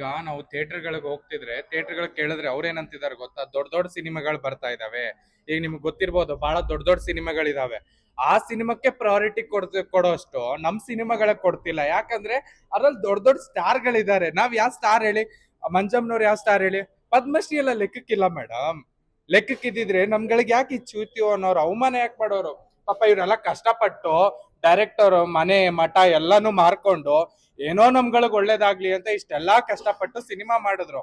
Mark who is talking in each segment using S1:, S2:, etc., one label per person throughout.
S1: ಈಗ ನಾವು ಥಿಯೇಟರ್ಗಳಿಗೆ ಹೋಗ್ತಿದ್ರೆ, ಥಿಯೇಟರ್ಗಳಿಗೆ ಕೇಳಿದ್ರೆ ಅವ್ರೇನಂತಿದ್ದಾರೆ ಗೊತ್ತಾ? ದೊಡ್ಡ ದೊಡ್ಡ ಸಿನಿಮಾಗಳು ಬರ್ತಾ ಇದಾವೆ. ಈಗ ನಿಮ್ಗೆ ಗೊತ್ತಿರ್ಬೋದು, ಬಹಳ ದೊಡ್ಡ ದೊಡ್ಡ ಸಿನಿಮಾಗಳಿದಾವೆ. ಆ ಸಿನಿಮಾಕ್ಕೆ ಪ್ರಯಾರಿಟಿ ಕೊಡ್ ಕೊಡೋಷ್ಟು ನಮ್ ಸಿನಿಮಾಗಳಿಗೆ ಕೊಡ್ತಿಲ್ಲ. ಯಾಕಂದ್ರೆ ಅದ್ರಲ್ಲಿ ದೊಡ್ಡ ದೊಡ್ಡ ಸ್ಟಾರ್ಗಳಿದ್ದಾರೆ ನಾವ್ ಯಾವ ಸ್ಟಾರ್ ಹೇಳಿ? ಮಂಜಮ್ನವ್ರು ಯಾವ ಸ್ಟಾರ್ ಹೇಳಿ? ಪದ್ಮಶ್ರೀ ಎಲ್ಲ ಲೆಕ್ಕಕ್ಕಿಲ್ಲ ಮೇಡಮ್ ಲೆಕ್ಕಕ್ಕಿದ್ದಿದ್ರೆ ನಮ್ಗಳಿಗೆ ಯಾಕೆ ಚೂತಿಯೋ ಅನ್ನೋರು ಅವಮಾನ ಯಾಕೆ ಮಾಡೋರು? ಪಾಪ ಇವರೆಲ್ಲ ಕಷ್ಟಪಟ್ಟು ಡೈರೆಕ್ಟರ್ ಮನೆ, ಮಠ ಎಲ್ಲಾನು ಮಾರ್ಕೊಂಡು ಏನೋ ನಮ್ಗಳಿಗೆ ಒಳ್ಳೇದಾಗ್ಲಿ ಅಂತ ಇಷ್ಟೆಲ್ಲಾ ಕಷ್ಟಪಟ್ಟು ಸಿನಿಮಾ ಮಾಡಿದ್ರು.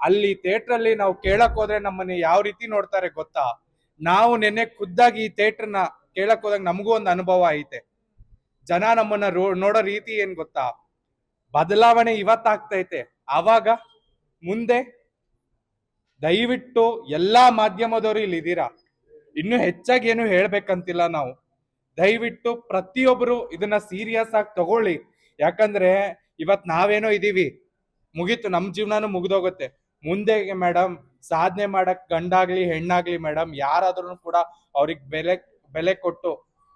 S1: ಅಲ್ಲಿ ಥಿಯೇಟರ್ ಅಲ್ಲಿ ನಾವು ಕೇಳಕ್ ಹೋದ್ರೆ ನಮ್ಮನ್ನ ಯಾವ ರೀತಿ ನೋಡ್ತಾರೆ ಗೊತ್ತಾ? ನಾವು ನೆನ್ನೆ ಖುದ್ದಾಗಿ ಈ ಥಿಯೇಟರ್ನ ಕೇಳಕ್ ಹೋದಾಗ ನಮಗೂ ಒಂದು ಅನುಭವ ಐತೆ. ಜನ ನಮ್ಮನ್ನ ನೋಡೋ ರೀತಿ ಏನ್ ಗೊತ್ತಾ? ಬದಲಾವಣೆ ಇವತ್ತಾಗ್ತೈತೆ ಆವಾಗ, ಮುಂದೆ ದಯವಿಟ್ಟು ಎಲ್ಲಾ ಮಾಧ್ಯಮದವರು ಇಲ್ಲಿ ಇದ್ದೀರಾ ಇನ್ನು ಹೆಚ್ಚಾಗಿ ಏನು ಹೇಳ್ಬೇಕಂತಿಲ್ಲ ನಾವು. ದಯವಿಟ್ಟು ಪ್ರತಿಯೊಬ್ಬರು ಇದನ್ನ ಸೀರಿಯಸ್ ಆಗಿ ತಗೊಳ್ಳಿ. ಯಾಕಂದ್ರೆ ಇವತ್ ನಾವೇನೋ ಇದೀವಿ. ಮುಗೀತು, ನಮ್ ಜೀವನಾನು ಮುಗಿದೋಗುತ್ತೆ. ಮುಂದೆ ಮೇಡಮ್ ಸಾಧನೆ ಮಾಡಕ್ ಗಂಡಾಗ್ಲಿ, ಹೆಣ್ಣಾಗ್ಲಿ ಮೇಡಮ್ ಯಾರಾದ್ರೂ ಕೂಡ ಅವ್ರಿಗೆ ಬೆಲೆ ಬೆಲೆ ಕೊಟ್ಟು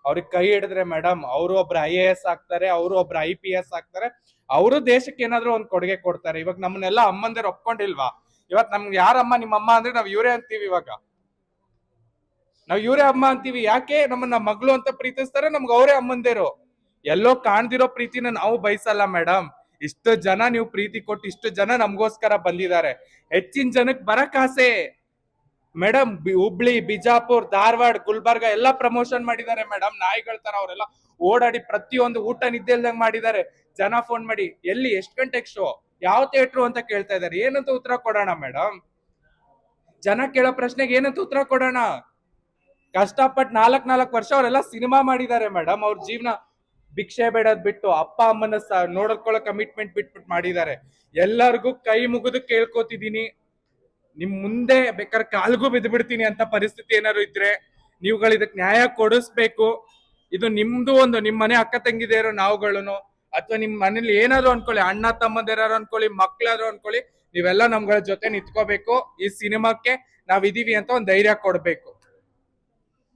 S1: ಅವ್ರಿಗೆ ಕೈ ಹಿಡಿದ್ರೆ ಮೇಡಮ್ ಅವರು ಒಬ್ರು ಐ ಎ ಎಸ್ ಆಗ್ತಾರೆ, ಅವರು ಒಬ್ರು ಐ ಪಿ ಎಸ್ ಆಗ್ತಾರೆ. ಅವರು ದೇಶಕ್ಕೆ ಏನಾದ್ರೂ ಒಂದ್ ಕೊಡುಗೆ ಕೊಡ್ತಾರೆ. ಇವಾಗ ನಮ್ಮನ್ನೆಲ್ಲ ಅಮ್ಮಂದಿರು ಒಪ್ಕೊಂಡಿಲ್ವಾ? ಇವತ್ ನಮ್ಗೆ ಯಾರಮ್ಮ ನಿಮ್ಮ ಅಮ್ಮ ಅಂದ್ರೆ ನಾವ್ ಇವರೇ ಅಂತೀವಿ ಇವಾಗ. ನಾವ್ ಇವರೇ ಅಮ್ಮ ಅಂತೀವಿ. ಯಾಕೆ? ನಮ್ಮನ್ನ ಮಗಳು ಅಂತ ಪ್ರೀತಿಸ್ತಾರೆ, ನಮ್ಗೆ ಅವರೇ ಅಮ್ಮಂದಿರು. ಎಲ್ಲೋ ಕಾಣ್ದಿರೋ ಪ್ರೀತಿನ ನಾವು ಬಯಸಲ್ಲ ಮೇಡಮ್ ಇಷ್ಟು ಜನ ನೀವು ಪ್ರೀತಿ ಕೊಟ್ಟು ಇಷ್ಟು ಜನ ನಮಗೋಸ್ಕರ ಬಂದಿದ್ದಾರೆ. ಹೆಚ್ಚಿನ ಜನಕ್ಕೆ ಬರಕ್ ಆಸೆ ಮೇಡಮ್ ಹುಬ್ಳಿ, ಬಿಜಾಪುರ್, ಧಾರವಾಡ, ಗುಲ್ಬರ್ಗ ಎಲ್ಲ ಪ್ರಮೋಷನ್ ಮಾಡಿದ್ದಾರೆ ಮೇಡಮ್ ನಾಯಿಗಳ ತರ ಅವರೆಲ್ಲ ಓಡಾಡಿ ಪ್ರತಿಯೊಂದು ಊಟ ನಿದ್ದೆ ಇಲ್ದಂಗ್ ಮಾಡಿದ್ದಾರೆ. ಜನ ಫೋನ್ ಮಾಡಿ, ಎಲ್ಲಿ? ಎಷ್ಟು ಗಂಟೆಗೆ ಶೋ ಯಾವ ಥಿಯೇಟ್ರು ಅಂತ ಕೇಳ್ತಾ ಇದ್ದಾರೆ. ಏನಂತ ಉತ್ತರ ಕೊಡೋಣ ಮೇಡಮ್ ಜನ ಕೇಳೋ ಪ್ರಶ್ನೆಗೆ ಏನಂತ ಉತ್ತರ ಕೊಡೋಣ? ಕಷ್ಟಪಟ್ಟು ನಾಲ್ಕ್ ನಾಲ್ಕು ವರ್ಷ ಅವರೆಲ್ಲ ಸಿನಿಮಾ ಮಾಡಿದ್ದಾರೆ ಮೇಡಮ್ ಅವ್ರ ಜೀವನ ಭಿಕ್ಷೆ ಬೇಡದ್ ಬಿಟ್ಟು ಅಪ್ಪ ಅಮ್ಮನ ನೋಡ್ಕೊಳ್ಳೋ ಕಮಿಟ್ಮೆಂಟ್ ಬಿಟ್ಬಿಟ್ಟು ಮಾಡಿದ್ದಾರೆ. ಎಲ್ಲರಿಗೂ ಕೈ ಮುಗಿದು ಕೇಳ್ಕೊತಿದೀನಿ ನಿಮ್ ಮುಂದೆ ಬೇಕಾದ್ರೆ ಕಾಲ್ಗೂ ಬಿದ್ದು ಬಿಡ್ತೀನಿ ಅಂತ ಪರಿಸ್ಥಿತಿ ಏನಾರು ಇದ್ರೆ ನೀವುಗಳು ಇದಕ್ಕೆ ನ್ಯಾಯ ಕೊಡಿಸ್ಬೇಕು. ಇದು ನಿಮ್ದು ಒಂದು, ನಿಮ್ ಮನೆ ಅಕ್ಕ ತಂಗಿದೇರೋ ನಾವುಗಳನ್ನು ಅಥವಾ ನಿಮ್ ಮನೇಲಿ ಏನಾದ್ರು ಅನ್ಕೊಳ್ಳಿ, ಅಣ್ಣ ತಮ್ಮಂದಿರಾರು ಅನ್ಕೊಳ್ಳಿ, ಮಕ್ಳಾದ್ರು ಅನ್ಕೊಳ್ಳಿ, ನೀವೆಲ್ಲ ನಮ್ಗಳ ಜೊತೆ ನಿಂತ್ಕೋಬೇಕು. ಈ ಸಿನಿಮಾಕ್ಕೆ ನಾವ್ ಇದೀವಿ ಅಂತ ಒಂದ್ ಧೈರ್ಯ ಕೊಡ್ಬೇಕು.